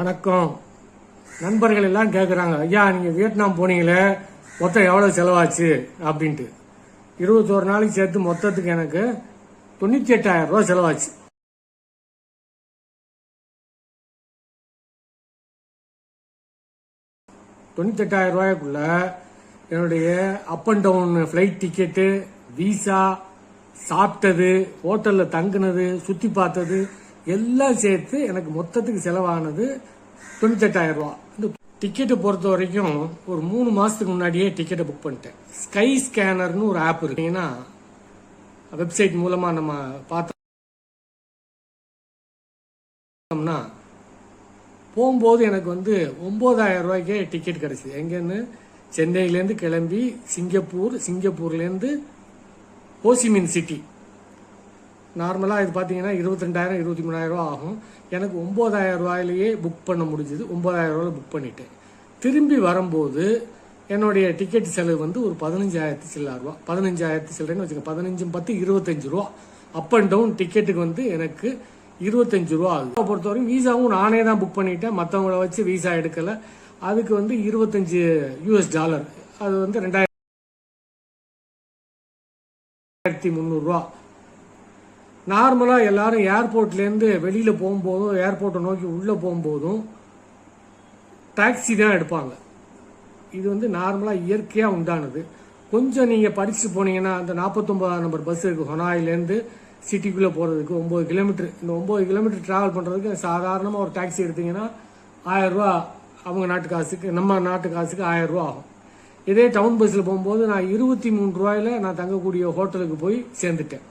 வணக்கம். நண்பர்கள் எல்லாம் கேட்குறாங்க ஐயா நீங்கள் வியட்நாம் போனீங்களே மொத்தம் எவ்வளோ செலவாச்சு? அப்படின்ட்டு. இருபத்தோரு நாளைக்கு சேர்த்து மொத்தத்துக்கு எனக்கு தொண்ணூற்றி எட்டாயிரம் ரூபா செலவாச்சு. தொண்ணூத்தெட்டாயிரம் ரூபாய்க்குள்ள என்னுடைய up and down flight ticket visa சாப்பிட்டது ஹோட்டலில் தங்குனது சுற்றி பார்த்தது எல்லாம் சேர்த்து எனக்கு மொத்தத்துக்கு செலவானது தொண்ணூத்தெட்டாயிரம் ரூபா. இந்த டிக்கெட்டை பொறுத்த வரைக்கும் ஒரு மூணு மாதத்துக்கு முன்னாடியே டிக்கெட்டை புக் பண்ணிட்டேன். ஸ்கை ஸ்கேனர்னு ஒரு ஆப் இருக்குங்கன்னா வெப்சைட் மூலமாக நம்ம பார்த்தோம்னா போகும்போது எனக்கு வந்து ஒம்பதாயிரம் ரூபாய்க்கே டிக்கெட் கிடைச்சிது. எங்கேன்னு? சென்னையிலேருந்து கிளம்பி சிங்கப்பூர் சிங்கப்பூர்லேருந்து ஹோசிமின் சிட்டி நார்மலாக இது பார்த்தீங்கன்னா இருபத்திரெண்டாயிரம் இருபத்தி மூணாயிரம் ரூபா ஆகும். எனக்கு ஒம்பதாயிரம் ரூபாயிலேயே புக் பண்ண முடிஞ்சது. ஒம்பதாயிரம் ரூபாயில் புக் பண்ணிட்டேன். திரும்பி வரும்போது என்னுடைய டிக்கெட் செலவு வந்து ஒரு பதினஞ்சாயிரத்து சில்லாயிரரூபா பதினஞ்சாயிரத்து சில்லறைன்னு வச்சுக்க பதினஞ்சும் பத்து இருபத்தஞ்சு ரூபா. அப் அண்ட் டவுன் டிக்கெட்டுக்கு வந்து எனக்கு இருபத்தஞ்சு ரூபா ஆகுது. பொறுத்த பொறுத்தவரைக்கும் வீசாவும் நானே தான் புக் பண்ணிட்டேன். மற்றவங்கள வச்சு வீசா எடுக்கல. அதுக்கு வந்து இருபத்தஞ்சு யூஎஸ் டாலர் அது வந்து ரெண்டாயிரத்தி முந்நூறுரூவா நார்மலாக எல்லாரும் ஏர்போர்ட்லேருந்து வெளியில் போகும்போதும் ஏர்போர்ட்டை நோக்கி உள்ளே போகும்போதும் டாக்ஸி தான் எடுப்பாங்க. இது வந்து நார்மலாக இயற்கையாக உண்டானது. கொஞ்சம் நீங்கள் படிச்சு போனீங்கன்னா அந்த நாற்பத்தொம்பதாம் நம்பர் பஸ் இருக்குது ஹொனாயிலேருந்து சிட்டிக்குள்ளே போகிறதுக்கு ஒம்பது கிலோமீட்டர் இந்த ஒம்பது கிலோமீட்டர் ட்ராவல் பண்ணுறதுக்கு சாதாரணமாக ஒரு டாக்ஸி எடுத்தீங்கன்னா ஆயரூவா அவங்க நாட்டு காசுக்கு நம்ம நாட்டு காசுக்கு ஆயரூவா ஆகும். இதே டவுன் பஸ்ஸில் போகும்போது நான் இருபத்தி மூணு ரூபாயில நான் தங்கக்கூடிய ஹோட்டலுக்கு போய் சேர்ந்துட்டேன்.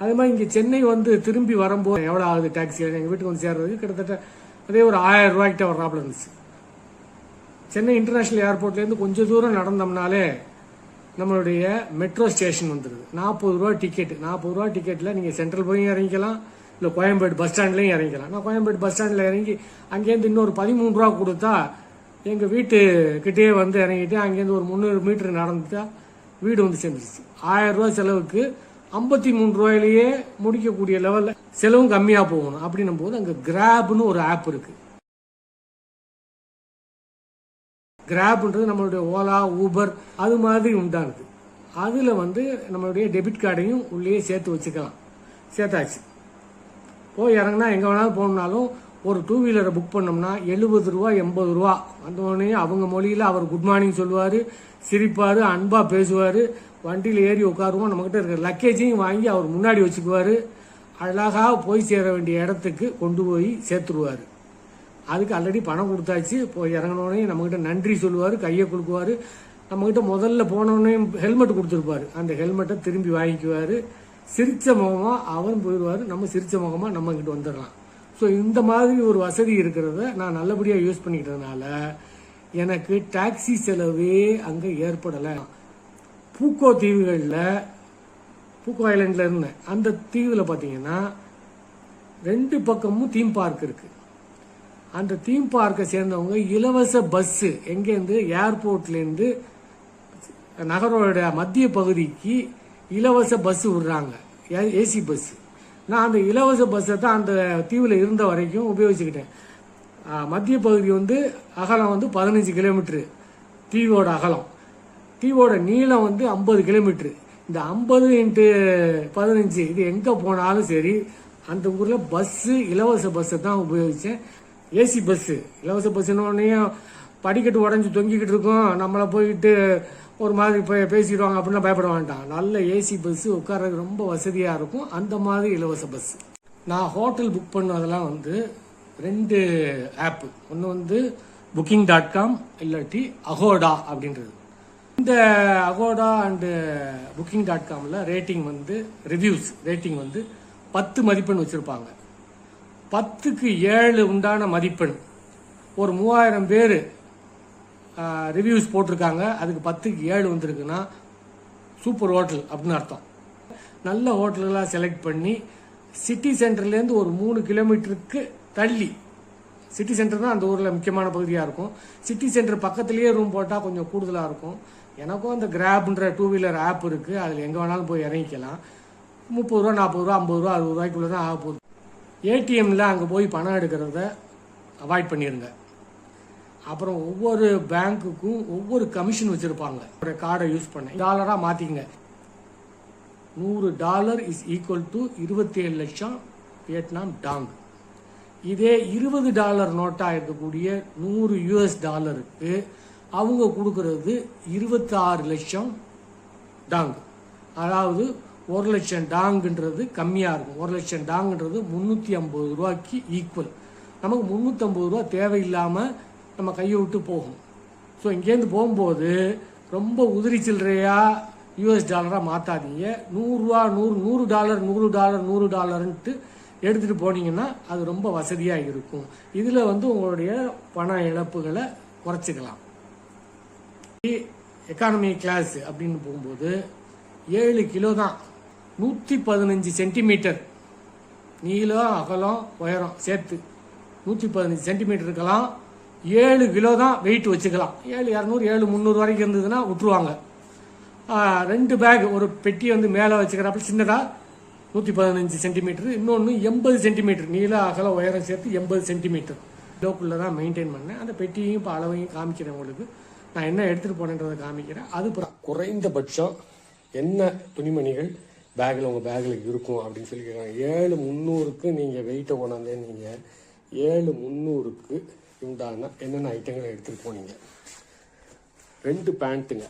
அதே மாதிரி இங்கே சென்னை வந்து திரும்பி வரும்போது எவ்வளோ ஆகுது டாக்ஸி எங்கள் வீட்டுக்கு வந்து சேர்றதுக்கு கிட்டத்தட்ட அதே ஒரு ஆயிரம் ரூபாய்க்கிட்ட வர்றாப்புல இருந்துச்சு. சென்னை இன்டர்நேஷ்னல் ஏர்போர்ட்லேருந்து கொஞ்சம் தூரம் நடந்தோம்னாலே நம்மளுடைய மெட்ரோ ஸ்டேஷன் வந்துடுது நாற்பது ரூபா டிக்கெட் நாற்பது ரூபா டிக்கெட்டில் நீங்கள் சென்ட்ரல் போய் இறங்கிக்கலாம். இல்லை கோயம்பேடு பஸ் ஸ்டாண்ட்லேயும் இறங்கிக்கலாம். நான் கோயம்பேடு பஸ் ஸ்டாண்டில் இறங்கி அங்கேருந்து இன்னொரு பதிமூணு ரூபா கொடுத்தா எங்கள் வீட்டு கிட்டேயே வந்து இறங்கிட்டு அங்கேருந்து ஒரு முந்நூறு மீட்டர் நடந்துட்டா வீடு வந்து சேர்ந்துருச்சு ஆயிரம் ரூபா செலவுக்கு ஐம்பத்தி மூணு ரூபாயிலேயே முடிக்கக்கூடிய லெவலில் செலவும் கம்மியாக போகணும் அப்படின்னும் போது அங்கே கிராப்னு ஒரு ஆப் இருக்குது கிராப்ன்றது நம்மளுடைய ஓலா ஊபர் அது மாதிரி உண்டானது. அதில் வந்து நம்மளுடைய டெபிட் கார்டையும் உள்ளே சேர்த்து வச்சுக்கலாம். சேர்த்தாச்சு. போய் இறங்கினா எங்கே வேணாலும் போகணுனாலும் ஒரு டூ வீலரை புக் பண்ணோம்னா எழுபது ரூபா எண்பது ரூபா. அந்த உடனே அவங்க மொழியில் அவர் குட் மார்னிங் சொல்லுவார் சிரிப்பார் அன்பாக பேசுவார். வண்டியில் ஏறி உட்காருவோம். நம்மக்கிட்ட இருக்கிற லக்கேஜையும் வாங்கி அவர் முன்னாடி வச்சுக்குவார். அழகாக போய் சேர வேண்டிய இடத்துக்கு கொண்டு போய் சேர்த்துருவார். அதுக்கு ஆல்ரெடி பணம் கொடுத்தாச்சு. போய் இறங்கினோடனே நம்மக்கிட்ட நன்றி சொல்லுவார் கையை கொடுக்குவார் நம்மக்கிட்ட முதல்ல போனோடனே ஹெல்மெட் கொடுத்துருப்பாரு. அந்த ஹெல்மெட்டை திரும்பி வாங்கிக்குவார். சிரித்த முகமாக அவன் போயிடுவார். நம்ம சிரித்த முகமாக நம்ம வந்துடலாம். ஸோ இந்த மாதிரி ஒரு வசதி இருக்கிறத நான் நல்லபடியாக யூஸ் பண்ணிக்கிட்டதுனால எனக்கு டாக்ஸி செலவே அங்கே ஏற்படலை. பூக்கோ தீவுகளில் பூக்கோ ஐலண்டில் இருந்தேன். அந்த தீவில் பார்த்தீங்கன்னா ரெண்டு பக்கமும் தீம் பார்க் இருக்குது அந்த தீம் பார்க்கை சேர்ந்தவங்க இலவச பஸ்ஸு எங்கேருந்து ஏர்போர்ட்லேருந்து நகரோட மத்திய பகுதிக்கு இலவச பஸ் விடுறாங்க. ஏசி பஸ்ஸு நான் அந்த இலவச பஸ்ஸை தான் அந்த தீவில் இருந்த வரைக்கும் உபயோகிச்சுக்கிட்டேன். மத்திய பகுதி வந்து அகலம் வந்து பதினஞ்சு கிலோமீட்ரு தீவோட அகலம். தீவோட நீளம் வந்து ஐம்பது கிலோமீட்ரு இந்த ஐம்பது இன்ட்டு பதினஞ்சு இது எங்கே போனாலும் சரி அந்த ஊரில் பஸ்ஸு இலவச பஸ்ஸை தான் உபயோகித்தேன் ஏசி பஸ்ஸு இலவச பஸ்ஸுன்னு படிக்கட்டு உடஞ்சி தொங்கிக்கிட்டு இருக்கோம். நம்மளை போய்கிட்டு ஒரு மாதிரி இப்போ பேசிடுவாங்க அப்படின்னா பயப்பட வேண்டாம். நல்ல ஏசி பஸ்ஸு உட்கார்றதுக்கு ரொம்ப வசதியாக இருக்கும். அந்த மாதிரி இலவச பஸ் நான் ஹோட்டல் புக் பண்ணதெல்லாம் வந்து ரெண்டு ஆப்பு ஒன்று வந்து புக்கிங் டாட் காம் இல்லாட்டி அகோடா அப்படின்றது. இந்த அகோடா அண்டு புக்கிங் டாட் காமில் ரேட்டிங் வந்து ரிவ்யூஸ் ரேட்டிங் வந்து பத்து மதிப்பெண் வச்சுருப்பாங்க. பத்துக்கு ஏழு உண்டான மதிப்பெண். ஒரு மூவாயிரம் பேர் ரிவ்யூஸ் போட்டிருக்காங்க. அதுக்கு பத்துக்கு ஏழு வந்திருக்குன்னா சூப்பர் ஹோட்டல் அப்படின்னு அர்த்தம். நல்ல ஹோட்டல்களாக செலக்ட் பண்ணி சிட்டி சென்டர்லேருந்து ஒரு மூணு கிலோமீட்டருக்கு தள்ளி. சிட்டி சென்டர் தான் அந்த ஊரில் முக்கியமான பகுதியாக இருக்கும். சிட்டி சென்டர் பக்கத்துலேயே ரூம் போட்டால் கொஞ்சம் கூடுதலாக இருக்கும். எனக்கும் அந்த கிராப்ன்ற டூ வீலர் ஆப் இருக்குது அதில் எங்கே வேணாலும் போய் இறங்கிக்கலாம். முப்பது ரூபா நாற்பது ரூபா ஐம்பது ரூபா அறுபது ரூபாய்க்குள்ளே தான் ஆக போகுது. ஏடிஎம்மில் அங்கே போய் பணம் எடுக்கிறத அவாய்ட் பண்ணிடுங்க அப்புறம் ஒவ்வொரு பேங்க்குக்கும் ஒவ்வொரு கமிஷன் வச்சிருப்பாங்க. ஒரு கார்டை யூஸ் பண்ண. டாலராக மாத்திக்கங்க. நூறு டாலர் இஸ் ஈக்குவல் டு இருபத்தி ஏழு லட்சம் வியட்நாம் டாங். இதே இருபது டாலர் நோட்டாக இருக்கக்கூடிய நூறு யூஎஸ் டாலருக்கு அவங்க கொடுக்கறது இருபத்தி ஆறு லட்சம் டாங். அதாவது ஒரு லட்சம் டாங்குன்றது கம்மியாக இருக்கும். ஒரு லட்சம் டாங்குன்றது முந்நூற்றி ஐம்பது ரூபாய்க்கு ஈக்குவல் நமக்கு முந்நூற்றம்பது ரூபா தேவையில்லாமல் நம்ம கையை விட்டு போகும். ஸோ இங்கேருந்து போகும்போது ரொம்ப உதிரி சில்லறையாக யூஎஸ் டாலராக மாற்றாதீங்க நூறுரூவா நூறு நூறு டாலர் நூறு டாலர் நூறு டாலர்ன்ட்டு எடுத்துகிட்டு போனீங்கன்னா அது ரொம்ப வசதியாக இருக்கும். இதில் வந்து உங்களுடைய பண இழப்புகளை குறைச்சிக்கலாம். எக்கானமி கிளாஸ் அப்படின்னு போகும்போது ஏழு கிலோ தான். நூற்றி பதினஞ்சு சென்டிமீட்டர் நீளம் அகலம் உயரம் சேர்த்து நூற்றி பதினஞ்சு சென்டிமீட்டர் இருக்கலாம். ஏழு கிலோ தான் வெயிட் வச்சுக்கலாம். ஏழு இரநூறு ஏழு முந்நூறு வரைக்கும் இருந்ததுன்னா விட்டுருவாங்க. ரெண்டு பேக் ஒரு பெட்டி வந்து மேலே வச்சுக்கிறப்ப சின்னதாக நூற்றி பதினஞ்சு சென்டிமீட்டர் இன்னொன்று எண்பது சென்டிமீட்டர் நீள அகல உயரம் சேர்த்து எண்பது சென்டிமீட்டர் கிலோக்குள்ளே தான் மெயின்டைன் பண்ணேன். அந்த பெட்டியையும் இப்போ அளவையும் காமிக்கிறேன் உங்களுக்கு. நான் என்ன எடுத்துகிட்டு போனேன்றதை காமிக்கிறேன். அது அப்புறம் குறைந்தபட்சம் என்ன துணிமணிகள் பேக்கில் உங்கள் பேக்கில் இருக்கும் அப்படின்னு சொல்லி கேட்குறாங்க ஏழு முந்நூறுக்கு நீங்கள் வெயிட்டை கொண்டாந்தே நீங்கள் ஏழு முந்நூறுக்கு உண்டான என்னென்ன ஐட்டங்களை எடுத்துகிட்டு போனீங்க? ரெண்டு பேண்ட்டுங்க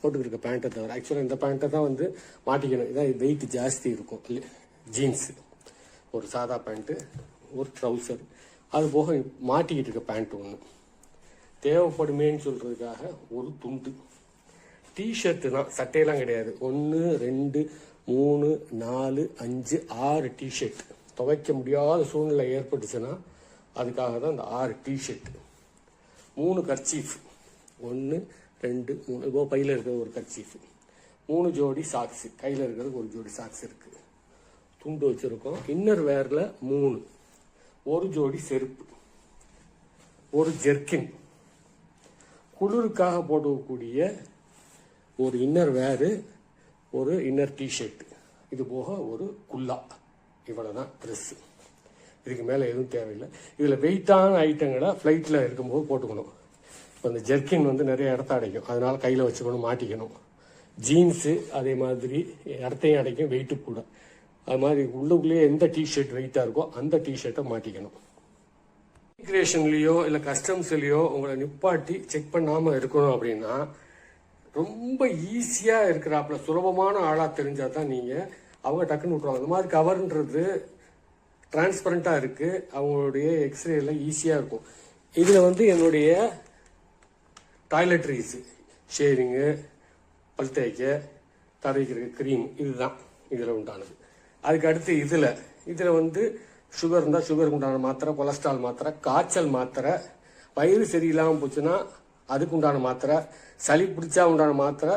போட்டுக்கிட்டு இருக்க பேண்ட்டை தவிர ஆக்சுவலாக இந்த பேண்ட்டை தான் வந்து மாட்டிக்கணும். இதான் வெயிட் ஜாஸ்தி இருக்கும். ஜீன்ஸு ஒரு சாதா பேண்ட்டு ஒரு ட்ரௌசர் அது போக மாட்டிக்கிட்டு இருக்க பேண்ட் ஒன்று தேவைப்படுமேன்னு சொல்கிறதுக்காக ஒரு துண்டு. டிஷர்ட்டு தான் சட்டையெல்லாம் கிடையாது. ஒன்று ரெண்டு மூணு நாலு அஞ்சு ஆறு டிஷர்ட் துவைக்க முடியாத சூழ்நிலை ஏற்பட்டுச்சுன்னா அதுக்காக தான் இந்த ஆறு டிஷர்ட் மூணு கர்ச்சீஃப் ஒன்று ரெண்டு மூணு. இப்போ பையில் இருக்கிற ஒரு கர்ச்சீஃப் மூணு ஜோடி சாக்ஸு கையில் இருக்கிறது ஒரு ஜோடி சாக்ஸ் இருக்குது துண்டு வச்சுருக்கோம். இன்னர் வேரில் மூணு. ஒரு ஜோடி செருப்பு. ஒரு ஜெர்கின் குளிருக்காக போடக்கூடிய ஒரு இன்னர் வேரு ஒரு இன்னர் டிஷர்ட் இது போக ஒரு குல்லா. இவ்வளோ தான் ட்ரெஸ்ஸு இதுக்கு மேலே எதுவும் தேவையில்லை. இதில் வெயிட்டான ஐட்டங்களை ஃப்ளைட்டில் இருக்கும்போது போட்டுக்கணும். இப்போ இந்த ஜெர்கின் வந்து நிறைய இடத்த அடைக்கும். அதனால் கையில் வச்சுக்கணும் மாட்டிக்கணும். ஜீன்ஸு அதே மாதிரி இடத்தையும் அடைக்கும் வெயிட்டு கூட. அது மாதிரி உள்ளுக்குள்ளேயே எந்த டிஷர்ட் வெயிட்டாக இருக்கோ அந்த டிஷர்ட்டை மாட்டிக்கணும். இமிக்ரேஷன்லேயோ இல்லை கஸ்டம்ஸ்லேயோ உங்களை நிப்பாட்டி செக் பண்ணாமல் இருக்கணும் அப்படின்னா ரொம்ப ஈஸியாக இருக்கிறாப்புல சுலபமான ஆளாக தெரிஞ்சால் தான் நீங்கள் அவங்க டக்குன்னு விட்ருவாங்க இந்த மாதிரி கவர்ன்றது டிரான்ஸ்பரண்ட்டாக இருக்குது அவங்களுடைய எக்ஸ்ரேல ஈஸியாக இருக்கும். இதில் வந்து என்னுடைய டாய்லெட்ரிஸ் ஷேவிங்கு பல் தேய்க்க தரைக்கிறதுக்கு க்ரீம் இதுதான் இதில் உண்டானது. அதுக்கு அடுத்து இதில் இதில் வந்து சுகர் இருந்தால் சுகருக்கு உண்டான மாத்திரை கொலஸ்ட்ரால் மாத்திரை காய்ச்சல் மாத்திரை வயிறு சரியில்லாமல் போச்சுன்னா அதுக்கு உண்டான மாத்திரை சளி பிடிச்சா உண்டான மாத்திரை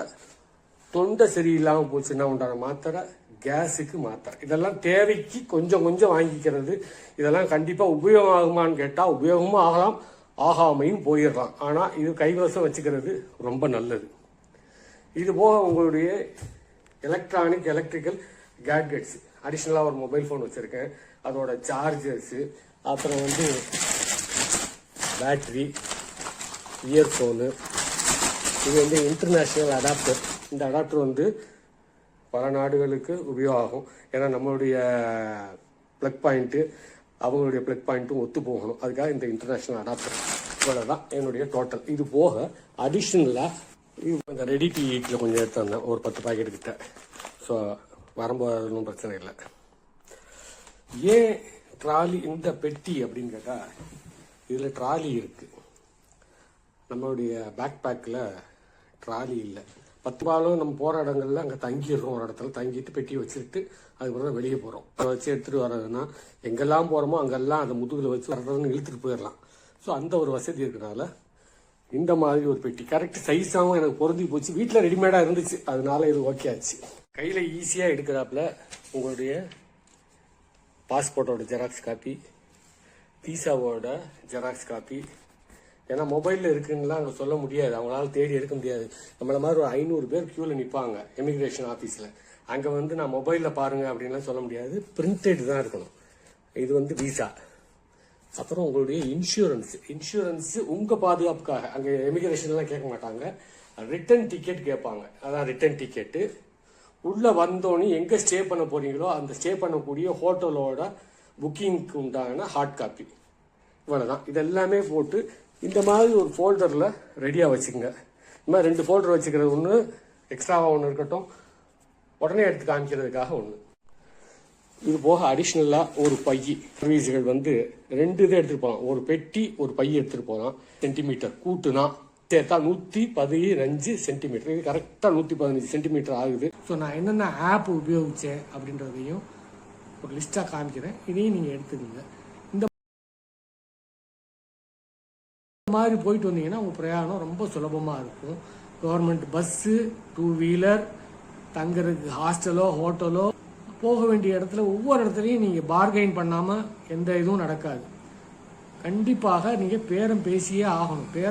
தொண்டை சரியில்லாமல் போச்சுன்னா உண்டான மாத்திரை கேஸுக்கு மாத்திரை இதெல்லாம் தேவைக்கு கொஞ்சம் கொஞ்சம் வாங்கிக்கிறது. இதெல்லாம் கண்டிப்பாக உபயோகமாகுமான்னு கேட்டால் உபயோகமும் ஆகலாம் ஆகாமையும் போயிடலாம். ஆனால் இது கைவசம் வச்சுக்கிறது ரொம்ப நல்லது. இது போக உங்களுடைய எலக்ட்ரானிக் எலக்ட்ரிக்கல் கேட்கெட்ஸ் அடிஷ்னலாக ஒரு மொபைல் ஃபோன் வச்சுருக்கேன். அதோட சார்ஜர்ஸு அப்புறம் வந்து பேட்ரி இயர்ஃபோனு இது வந்து இன்டர்நேஷ்னல் அடாப்டர் இந்த அடாப்டர் வந்து பல நாடுகளுக்கு உபயோகம். ஏன்னா நம்மளுடைய ப்ளக் பாயிண்ட்டு அவங்களுடைய ப்ளக் பாயிண்ட்டும் ஒத்து போகணும். அதுக்காக இந்த இன்டர்நேஷ்னல் அடாப்டர் இவ்வளோதான் என்னுடைய டோட்டல் இது போக அடிஷ்னலாக இந்த ரெடி டி ஈட்டில் கொஞ்சம் எடுத்து வந்தேன். ஒரு பத்து பாக்கெட் கிட்ட. ஸோ வரும்போது ஒன்றும் பிரச்சனை இல்லை. ஏன் ட்ராலி இந்த பெட்டி அப்படின்னு கேட்டால் இதில் ட்ராலி இருக்குது நம்மளுடைய பேக் பேக்கில் ட்ராலி இல்லை. பத்து பாலும் நம்ம போகிற இடங்கள்ல அங்கே தங்கிடுறோம். ஒரு இடத்துல தங்கிட்டு பெட்டி வச்சுட்டு அதுக்கப்புறம் வெளியே போகிறோம் அதை வச்சு எடுத்துகிட்டு வர்றதுன்னா எங்கெல்லாம் போகிறோமோ அங்கெல்லாம் அதை முதுகில் வச்சு வர்றதுன்னு இழுத்துட்டு போயிடலாம். ஸோ அந்த ஒரு வசதி இருக்கிறனால இந்த மாதிரி ஒரு பெட்டி. கரெக்ட் சைஸாகவும் எனக்கு பொருந்தி போச்சு. வீட்டில் ரெடிமேடாக இருந்துச்சு. அதனால இது ஓகே ஆச்சு. கையில் ஈஸியாக எடுக்கிறாப்புல உங்களுடைய பாஸ்போர்ட்டோட ஜெராக்ஸ் காப்பி விசாவோட ஜெராக்ஸ் காப்பி ஏன்னா மொபைலில் இருக்குன்னுலாம் அங்கே சொல்ல முடியாது. அவங்களால தேடி எடுக்க முடியாது. நம்மள மாதிரி ஒரு ஐநூறு பேர் க்யூவில் நிற்பாங்க எமிக்ரேஷன் ஆஃபீஸில் அங்கே வந்து நான் மொபைலில் பாருங்கள் அப்படின்லாம் சொல்ல முடியாது. பிரிண்டட் தான் இருக்கணும். இது வந்து விசா அப்புறம் உங்களுடைய இன்சூரன்ஸ் இன்சூரன்ஸ் உங்கள் பாதுகாப்புக்காக. அங்கே எமிகிரேஷன்லாம் கேட்க மாட்டாங்க. ரிட்டர்ன் டிக்கெட் கேட்பாங்க. அதான் ரிட்டன் டிக்கெட்டு உள்ளே வந்தோன்னே எங்கே ஸ்டே பண்ண போகிறீங்களோ அந்த ஸ்டே பண்ணக்கூடிய ஹோட்டலோட புக்கிங்க்கு உண்டான ஹார்ட் காப்பி இவ்வளோ தான் இதெல்லாமே போட்டு இந்த மாதிரி ஒரு ஃபோல்டரில் ரெடியாக வச்சுக்கோங்க. இந்த மாதிரி ரெண்டு ஃபோல்டர் வச்சுக்கிறது ஒன்று எக்ஸ்ட்ராவாக ஒன்று இருக்கட்டும். உடனே எடுத்து காமிக்கிறதுக்காக ஒன்று இது போக அடிஷ்னலாக ஒரு பை சர்வீஸுகள் வந்து ரெண்டு இதை எடுத்துகிட்டு போகலாம் ஒரு பெட்டி ஒரு பை எடுத்துகிட்டு போகலாம் சென்டிமீட்டர் கூட்டுனா சேர்த்தா நூற்றி பதினஞ்சு சென்டிமீட்டர் இது கரெக்டாக நூற்றி பதினஞ்சு சென்டிமீட்டர் ஆகுது. ஸோ நான் என்னென்ன ஆப் உபயோகித்தேன் அப்படின்றதையும் ஒரு லிஸ்ட்டாக காமிக்கிறேன். இதையும் நீங்கள் எடுத்துக்கோங்க. மாதிரி போயிட்டு வந்தீங்கன்னா உங்க பிரயாணம் ரொம்ப சுலபமா இருக்கும். கவர்மெண்ட் பஸ்ஸு டூ வீலர் தங்குறதுக்கு ஹாஸ்டலோ ஹோட்டலோ போக வேண்டிய இடத்துல ஒவ்வொரு இடத்துலையும் நீங்க பார்கெயின் பண்ணாம எந்த இதுவும் நடக்காது. கண்டிப்பாக நீங்க பேரம் பேசியே ஆகணும். பேர